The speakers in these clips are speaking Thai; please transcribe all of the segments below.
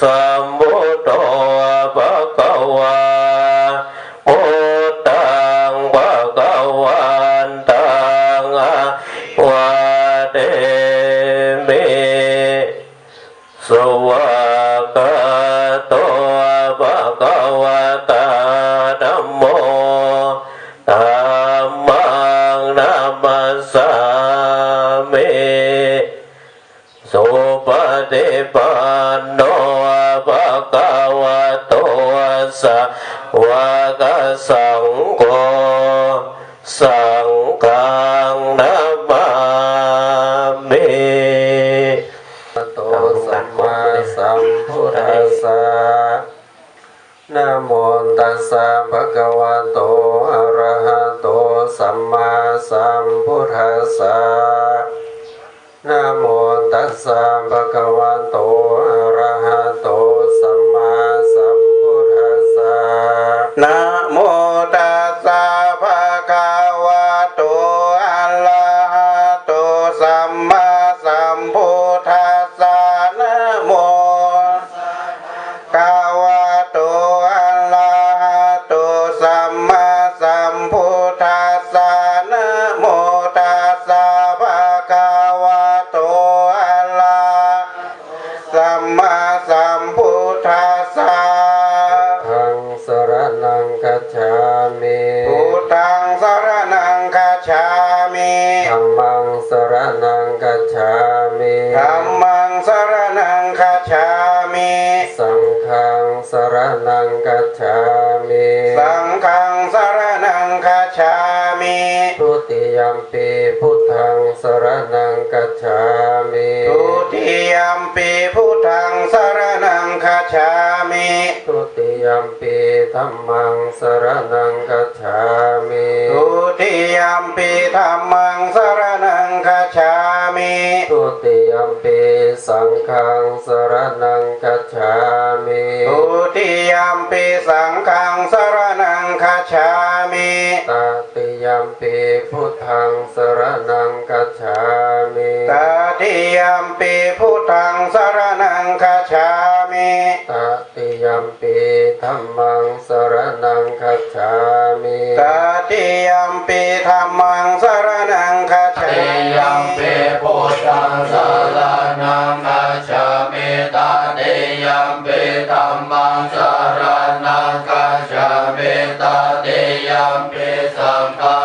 สัมพุทโธภะคะวาพุทธังภะคะวันตังวะเตมิสวากาโตภะคะวะต ทัสสะนะโมตัสสะภะคะวะโตอะระหะโตสัมมาสัมพุทธัสสะนะโมตัสสะภะคะวะโตอะระหะโตสัม นังกัจฉามิพุทธังสรณังคัจฉามิธัมมังสรนังกัจฉามิธัมมังสรณังคัจฉามิสังฆังสรนังกัจฉามิสังฆังสรณังคัจฉามิทุติยัมปีพุทธังสรนังกัจฉามิทุติยัมปีพุทธัง ติยัมปีธัมมังสรนังกัจฉามิทุติยัมปีธัมมังสรณังคัจฉามิทุติยัมปีสังฆังสรนังกัจฉามิทุติยัมปีสังฆังสรณังคัจฉามิตติยัมปีพุทธังสรนังกัจฉามิตติยัมปีพุทธังสรณังคัจฉามิตติยัมปี ธัมมังสรนังกัจฉามิตติยัมปีธัมมังสรณังคัจฉาติมิยัมปิพุทธังสรณังคัจฉามิตติยัมปิธัมมังสรณังคัจฉามิตติยัมปิสังฆั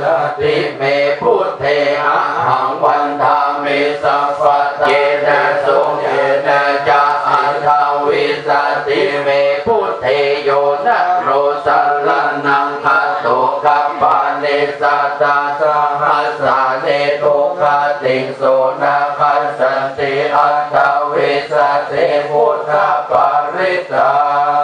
สติเมพุทเทหะหังวันธาเมสัพพะเยนะสุเยนะจะอันทาวิสติเมพุทเทโยนะโรสัลลนังคัตุกัปปะเนสัตตาสหัสาเนตุคาติโสนาคัสสันติอันทาวิสติพุทธปริตา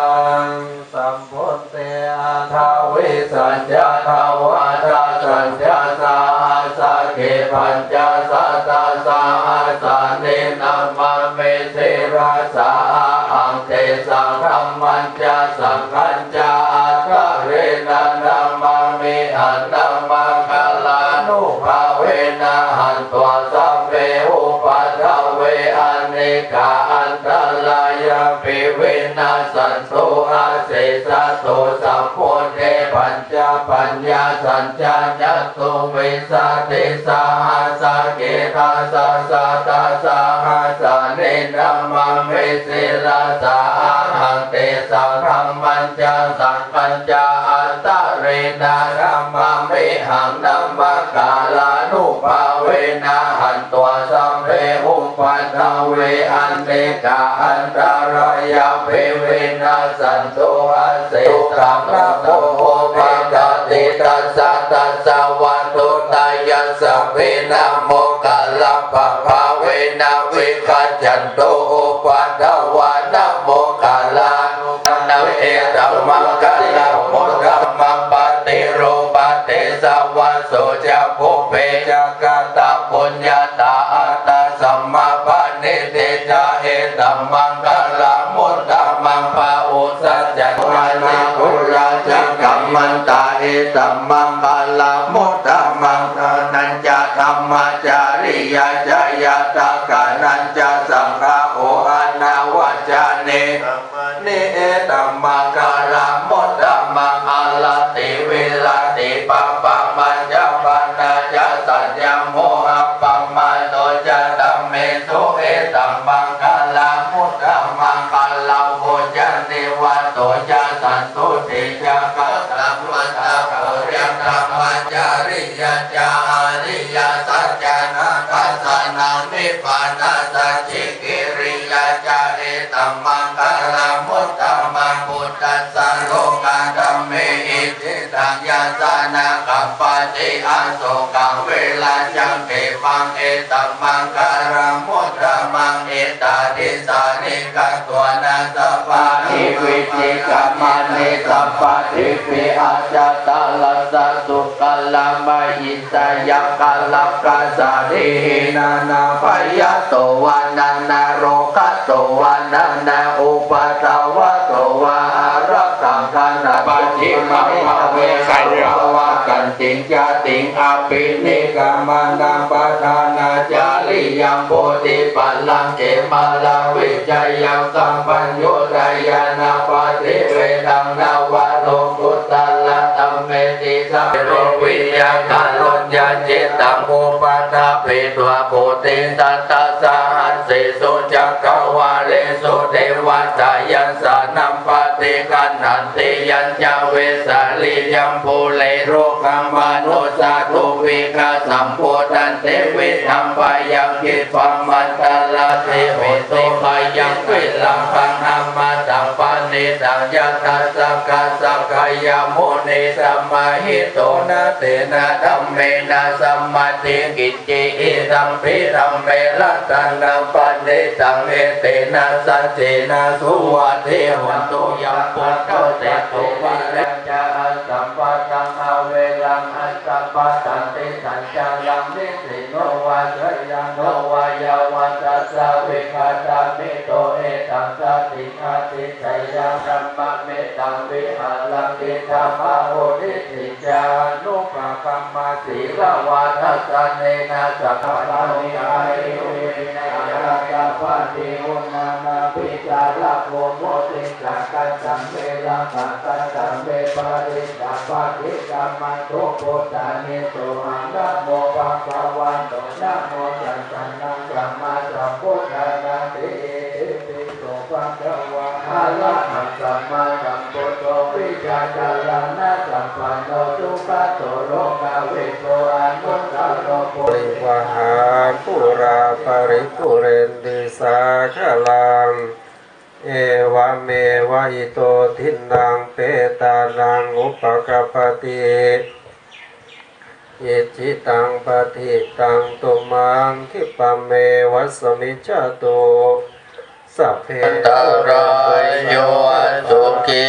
สังธรรมันจาสังขัญจาอัตตะเรนะนามามิอันนามาคาลานุภาเวนะหันตัวสัพเพอุปัฏฐเวอเนกาอันตรายาปิเวนะสันตุอาเสสะโตสัพโพเทปัญจปัญญาสัญจายัตตุวิสาติสาหัสเกตาสาสาตาสาหัสเนนามาเมสิลาสา หังเตสังธรรมันจาสังปัญจาอัตตะเรนารัมมามิหังนัมมกาลานุภาเวนะหันตัวสัมเพอุปัฏฐเวอันเนกาอันตรายาเปเวนะสันตุอาเสตังนะโมโหปะกติตัสสะตัสสะวันตุตายัสสะเพนะโมกะลัปะภาเวนะวิคัจจันตุอุปัฏฐวา ตัมมะลาโมธัมมังปฏิโรปฏิสวะโสจะภูเปจะกะตะปุญญาตาอัตตะสัมมาปณิติจาเอตัมมังกะลาโมธัมมังปะอุสัจจะมานิคุราจักกัมมันตาเอตัมมังกะลาโมธัมมังอนัญจธรรมจาริยาจายาตากานัญจสังฆาโออานาวัจา เนนิเอตัมมังการาโมตัมมังอาลติเวลติปัปปะมัญ ยาสนาคัปปะติอาโศกังเวลาจังเกปังเอตัมมังกาลาโมตัมมังเอตาดิสานิกัตตัวนาสัพพะอิวิจิกัมมันเนสัพพะทิปิอาจตาลัสสุกัลลามาอิสยักกัลลกาสารินานาปยโตวานานาโรกัตโตวานานาอุปตาวะโตวารัก ปฏิมาภาเวสัยวะกันติงจติงอาปินิกามานาปทานาจาริยังโพธิปัลลังเกมาลาวิจายังสัมปัญโยรายานาปฏิเวดังนาวาโลกุตตลตัมเมติสัพโรวิญญาณาลญญาจิตตังโมปัฏฐาปิตวะโพติตัตตะสหัสสิสุจักขวาเลสุเทวตายันสานัมปฏิกันนันติยัญจเวสาลิยัมภู เลโรกัมมานุสาทุวิกาสัมโพธันเตวิธัมปายังกิปะมันตาลาเทวิโตปายังวิลังปังนามาตังปา นิตังยะตัสสะกะสะกายโมนิสัมมาหิโตนะเตนะธัมเมนะสัมมาทิกิจจิอิธัมปิธัมเมลัตตันัมปันเนตังเอเตนะสัจเจนะสุวัตเทวันตุยัมปุตโตเตตุวิรัจจาสัมปัตังอเวลังอัสสะปัตตันติสัจจังลังนิสิโนวาจยังโนวายาวันตัสสะวิคาตามิโตเอตังสัตติ คาติสยังธรรมเมตังวิหารังกิธรรมโหติสิจานุปกัมมสีละวาทัสเนนะสัพพะนิไอเวนะยะตาปะติอุณานาปิจาระโมโมติสักกัสัมเมลังกัสสัมเมปะริตาปะติกัมมันโตโพธานิโตหังนะโมภะคะวันโตนะโมตัสสะนะสัมมาสัมพุทธัสสะติติติะคะวะอะระหังสัมมาสัมพุทโธวิชาจารณะสัมปันโนสุขโตโลกาวิโตอนุตตโรโพปริวหาปุราปริปุเรนติสาขลัง เอวเมวะอิโตทินังเปตานังอุปกปปติอิจิตังปฏิตังตุมังคิปเมวัสมิจตุ สัพเพตารายโยสุขิ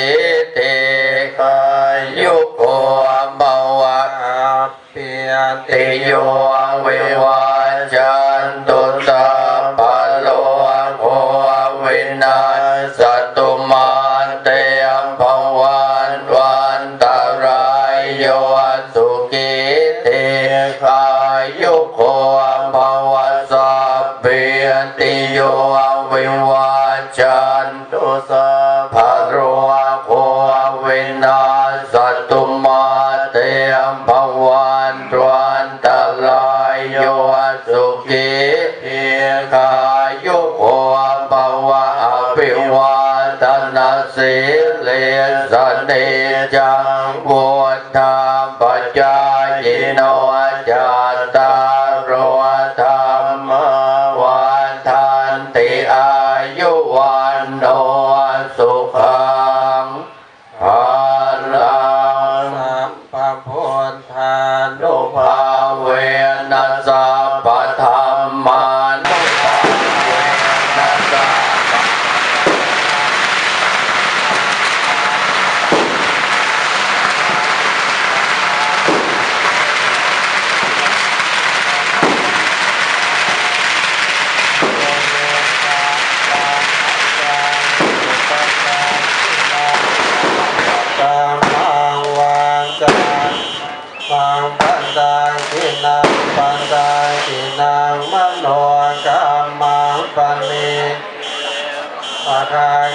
เตกายุโกมวะอาเปียติโยเววาจา ติอายุวันโน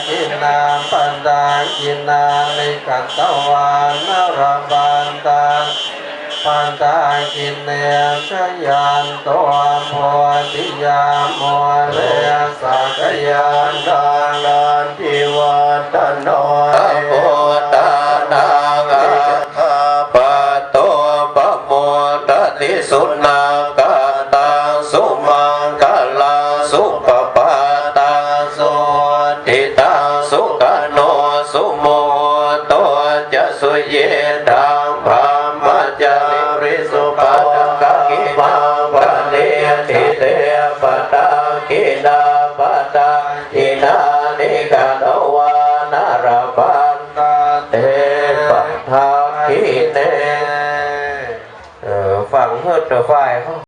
ทินังปันตังกินังนิกัตตวานนรบันตังปันตังกินเนชยันตัวโพธิยามโมเลสักยันดังนันทิวัตโน เยตังพามัจาริสุปัตตะกิมาปะเนติเตปะตะกินาปะตะกินานิกาโนวานาราปันตาเตปะทากิเนเออฝั่งเฮือดเดอไฟเขา